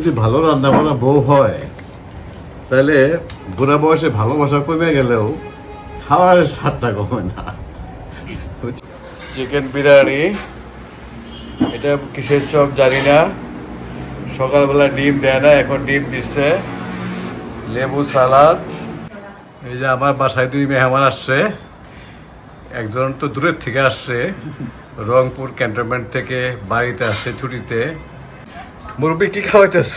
যদি ভালো রান্না বান্না বউ হয়, তাহলে বুড়া বয়সে ভালোবাসা কমে গেলেও খাওয়ার স্বাদটা কমে না। চিকেন বিরিয়ানি, এটা কিসের চপ জানি না। সকালবেলা ডিম দেয় না, এখন ডিম দিচ্ছে। লেবু সালাদ। এই যে আমার বাসায় দুই মেহমান আসছে। একজন তো দূরের থেকে আসছে, রংপুর ক্যান্টনমেন্ট থেকে, বাড়িতে আসছে ছুটিতে। মুরব্বী কি খাওয়াইতেছ?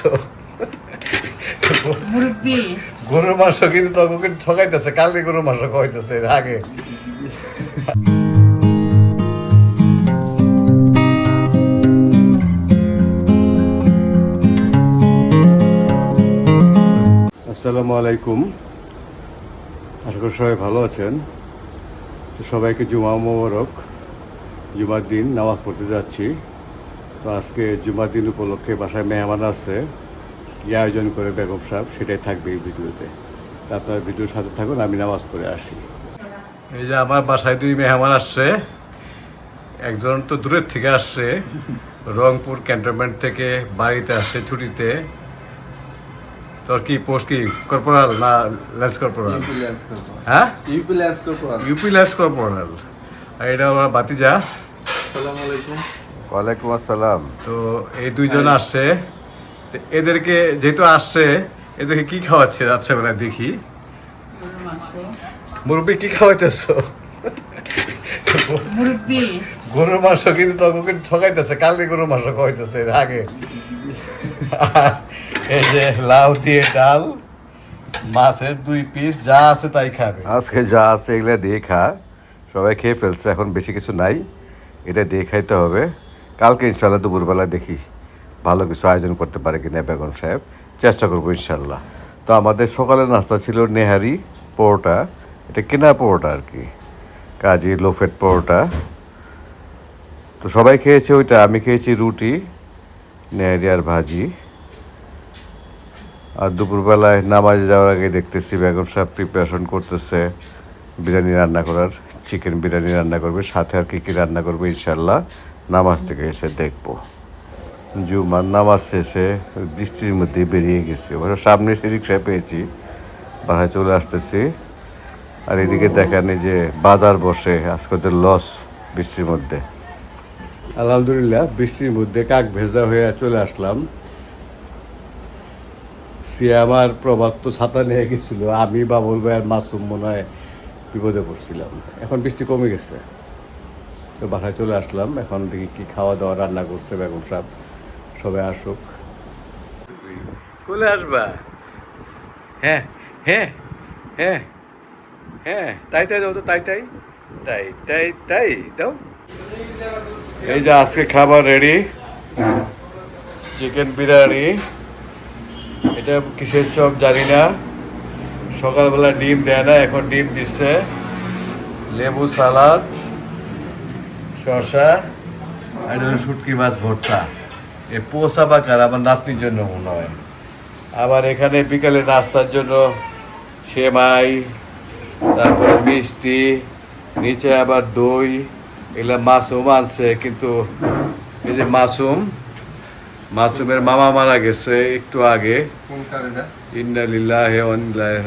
মুরব্বি? গরুর মাংস কিন্তু তখন ঠকাইতেছে কালকে গরুর মাংস খাওয়াইতেছে এর আগে। আসসালামু আলাইকুম। আশা করি সবাই ভালো আছেন। তো সবাইকে জুমা মোবারক জুমার দিন নামাজ পড়তে যাচ্ছি। তো আজকে জুমার দিন উপলক্ষে বাসায় মেহমান আছে। কি আয়োজন করে বেগম সাহেব সেটাই থাকবে এই ভিডিওতে। তা আপনার ভিডিওর সাথে থাকুন আমি নামাজ পড়ে আসি। এই যে আমার বাসায় দুই মেহমান আসছে। একজন তো দূরের থেকে আসছে রংপুর ক্যান্টনমেন্ট থেকে বাড়িতে আসছে ছুটিতে। তোর কি পোস্ট কি কর্পোরাল না কর্পোরাল? ল্যান্স করব হ্যাঁ? ইউপি ল্যান্স করব ইউপি লেন্স কর্পোরাল। আর এটা আমার বাতিজা আসসালামু আলাইকুম। ওয়ালাইকুম আসসালাম। তো এই দুইজন আসছে। তো এদেরকে যেহেতু আসছে এদেরকে কি খাওয়াচ্ছে রাত্রেবেলা দেখি? মুরব্বী কি খাওয়াইতেছ? গরুর মাংস কিন্তু তখন কিন্তু ঠকাইতেছে কালকে গরুর মাংস খাওয়াইতেছে এর আগে। এই যে লাউ দিয়ে ডাল মাছের দুই পিস যা আছে তাই খাবে। আজকে যা আছে এগুলা দিয়ে খা। সবাই খেয়ে ফেলছে এখন বেশি কিছু নাই। এটা দিয়ে খাইতে হবে। কালকে ইনশাল্লাহ দুপুরবেলা দেখি ভালো কিছু আয়োজন করতে পারে কিনা বেগম সাহেব। চেষ্টা করব ইনশাল্লাহ তো আমাদের সকালের নাস্তা ছিল নেহারি পরোটা। এটা কেনা পরোটা আর কি? কাজী লোফেট পরোটা। তো সবাই খেয়েছে ওইটা, আমি খেয়েছি রুটি, নেহারি আর ভাজি। আর দুপুরবেলায় নামাজে যাওয়ার আগে দেখতেছি বেগম সাহেব প্রিপারেশন করতেছে। বিরিয়ানি রান্না করার চিকেন বিরিয়ানি রান্না করবে, সাথে আর কী কী রান্না করবে ইনশাল্লাহ নামাজ থেকে এসে দেখব। জুমার নামাজ শেষে বৃষ্টির মধ্যে বেরিয়ে গেছি। অবশ্য সামনে সে রিক্সায় পেয়েছি, বাসায় চলে আসতেছি। আর এদিকে দেখেন যে বাজার বসে, আজকে তো লস বৃষ্টির মধ্যে। আলহামদুলিল্লাহ, বৃষ্টির মধ্যে কাক ভেজা হয়ে চলে আসলাম। সে আমার প্রভাত তো ছাতা নিয়ে গেছিল, আমি বাবুল ভাই আর মাসুম মনে হয় বিপদে পড়ছিলাম। এখন বৃষ্টি কমে গেছে। তো বাসায় চলে আসলাম। এখন দেখি কি খাওয়া দাওয়া রান্না করছে বেগম সাহেব। সবাই আসুক। চলে আসবা? হ্যাঁ হ্যাঁ হ্যাঁ হ্যাঁ তাই তাই দাও তো তাই তাই তাই তাই তাই দাও। এই যে আজকে খাবার রেডি। চিকেন বিরিয়ানি। এটা কিসের চপ জানি না। সকালবেলা ডিম দেয় না এখন ডিম দিচ্ছে। লেবু সালাদ। শসা আর শুটকি মাছ ভর্তা। এ পোষা বাকার আমার নাতনির জন্য মনে হয়। আবার এখানে বিকালে নাস্তার জন্য সেমাই, তারপরে মিষ্টি, নিচে আবার দই, এগুলা মাসুম আনছে, কিন্তু এই যে মাসুম মাসুমের মামা মারা গেছে একটু আগে। ইন্নালিল্লাহে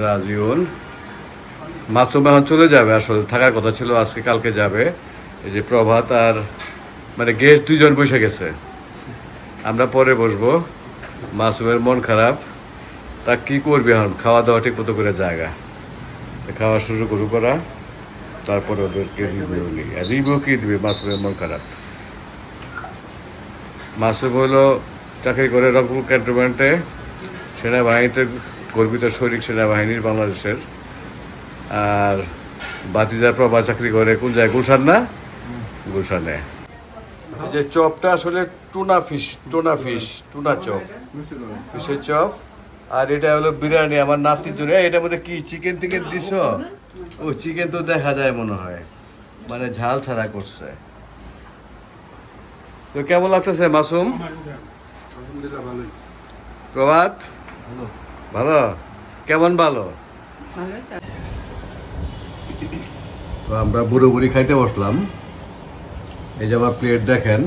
রাজিউন। মাসুম এখন চলে যাবে আসলে, থাকার কথা ছিল, আজকে কালকে যাবে। এই যে প্রভাত আর মানে গেস্ট দুইজন বসে গেছে। আমরা পরে বসবো। মাসুমের মন খারাপ। তা কি করবি এখন? খাওয়া দাওয়া ঠিক মতো করে জায়গা। খাওয়া শুরু শুরু করা তারপরে ওদেরকে রিভিউ নিই আর রিভিউ কি দিবে? মাসুমের মন খারাপ। মাসুম হলো চাকরি করে রংপুর ক্যান্টনমেন্টে। সেনাবাহিনীতে গর্বিত শরিক সেনাবাহিনীর বাংলাদেশের। আর বাতিজার প্রভা চাকরি করে। কোন জায়গায়? গুলশান না? গুলশানে এই যে চপটা আসলে tuna fish tuna fish tuna chop. ফিশের chop. আর এটা হলো বিরিয়ানি আমার নাতির জন্য। এটার মধ্যে কি চিকেন টিকেন দিছ? ও চিকেন তো দেখা যায় মনে হয়। মানে ঝাল ছাড়া করছে। তো কেমন লাগতেছে মাসুম? আলহামদুলিল্লাহ প্রভাত? ভালো। কেমন ভালো? ভালো তো আমরা বুড়ো বুড়ি খাইতে বসলাম। এই যে আমার প্লেট দেখেন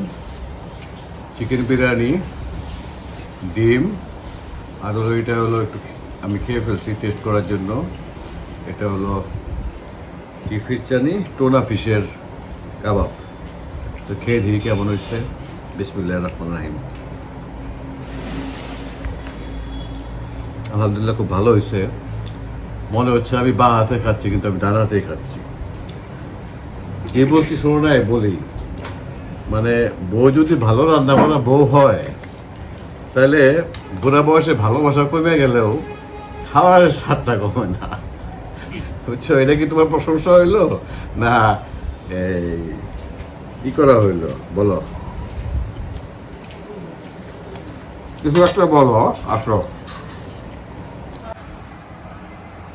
চিকেন বিরিয়ানি, ডিম, আর হলো এটা হলো একটু আমি খেয়ে ফেলছি টেস্ট করার জন্য। এটা হলো কি ফিশ জানি? টোনা ফিশের কাবাব। তো খেয়ে ধীরে কেমন হয়েছে। বিসমিল্লাহ রহমান রাহিম। আলহামদুলিল্লাহ খুব ভালো হয়েছে। মনে হচ্ছে আমি বা হাতে খাচ্ছি, কিন্তু আমি ডান হাতেই খাচ্ছি। যে বলছি শোনো নাই? বলি। মানে বউ যদি ভালো রান্না বান্না বউ হয়, তাহলে বুড়া বয়সে ভালোবাসা কমে গেলেও খাওয়ার স্বাদটা কমে না। বুঝছ? এটা কি তোমার প্রশংসা হইল? না, এই, কি করা হইল? বলো। কিছু একটা বলো, আসো।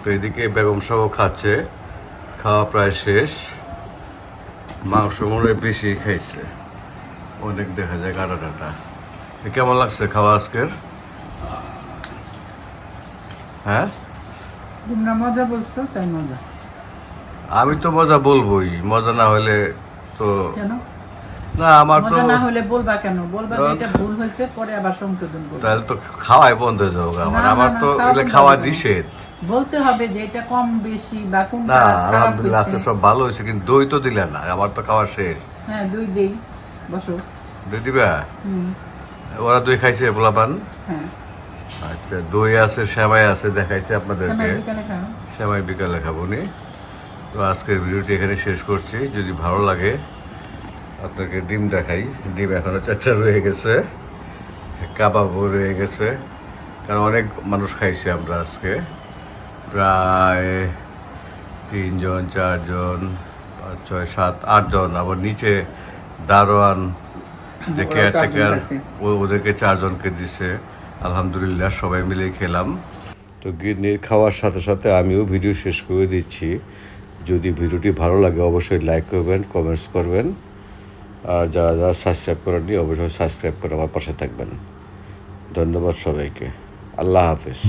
তো এদিকে বেগম সহ খাচ্ছে, খাওয়া প্রায় শেষ। মাংস মনে বেশি খাইছে। অনেক দেখা যায় কাটা তো কেমন লাগছে খাওয়া আজকের? হ্যাঁ? তোমরা মজা বলছো তাই মজা। আমি তো মজা বলবোই মজা না হলে তো কেন? না আমার তো না হলে বলবা কেন? বলবা যে এটা ভুল হয়েছে পরে আবার সংশোধন করবে। তাহলে তো খাওয়াই বন্ধ হয়ে যাবে আমার। আমার তো বন্ধ খাওয়া নিষেধ। বলতে হবে যে এটা কম বেশি বা কোনটা না আলহামদুলিল্লাহ হয়েছে। সব ভালো হয়েছে কিন্তু দই তো দিলে না আমার তো খাওয়া শেষ। হ্যাঁ দই দেই। বসো। দই দিবা? ওরা দই খাইছে পোলাপান হ্যাঁ। আচ্ছা দই আছে সেমাই আছে দেখাইছে আপনাদেরকে। সেমাই বিকালে খাব। নি। তো আজকের ভিডিওটি এখানে শেষ করছি। যদি ভালো লাগে আপনাকে ডিম দেখাই। ডিম এখনও চারটা রয়ে গেছে কাবাবও রয়ে গেছে। কারণ অনেক মানুষ খাইছি আমরা আজকে। প্রায় তিনজন চারজন পাঁচ ছয় সাত আটজন। আবার নিচে দারোয়ান যে কেয়ারটেকার ও ওদেরকে চারজনকে দিছে। আলহামদুলিল্লাহ সবাই মিলে খেলাম। তো গিরনির খাওয়ার সাথে সাথে আমিও ভিডিও শেষ করে দিচ্ছি। যদি ভিডিওটি ভালো লাগে অবশ্যই লাইক করবেন কমেন্টস করবেন। আর যারা যারা সাবস্ক্রাইব করেননি অবশ্যই সাবস্ক্রাইব করে আমার পাশে থাকবেন। ধন্যবাদ সবাইকে। আল্লাহ হাফিজ।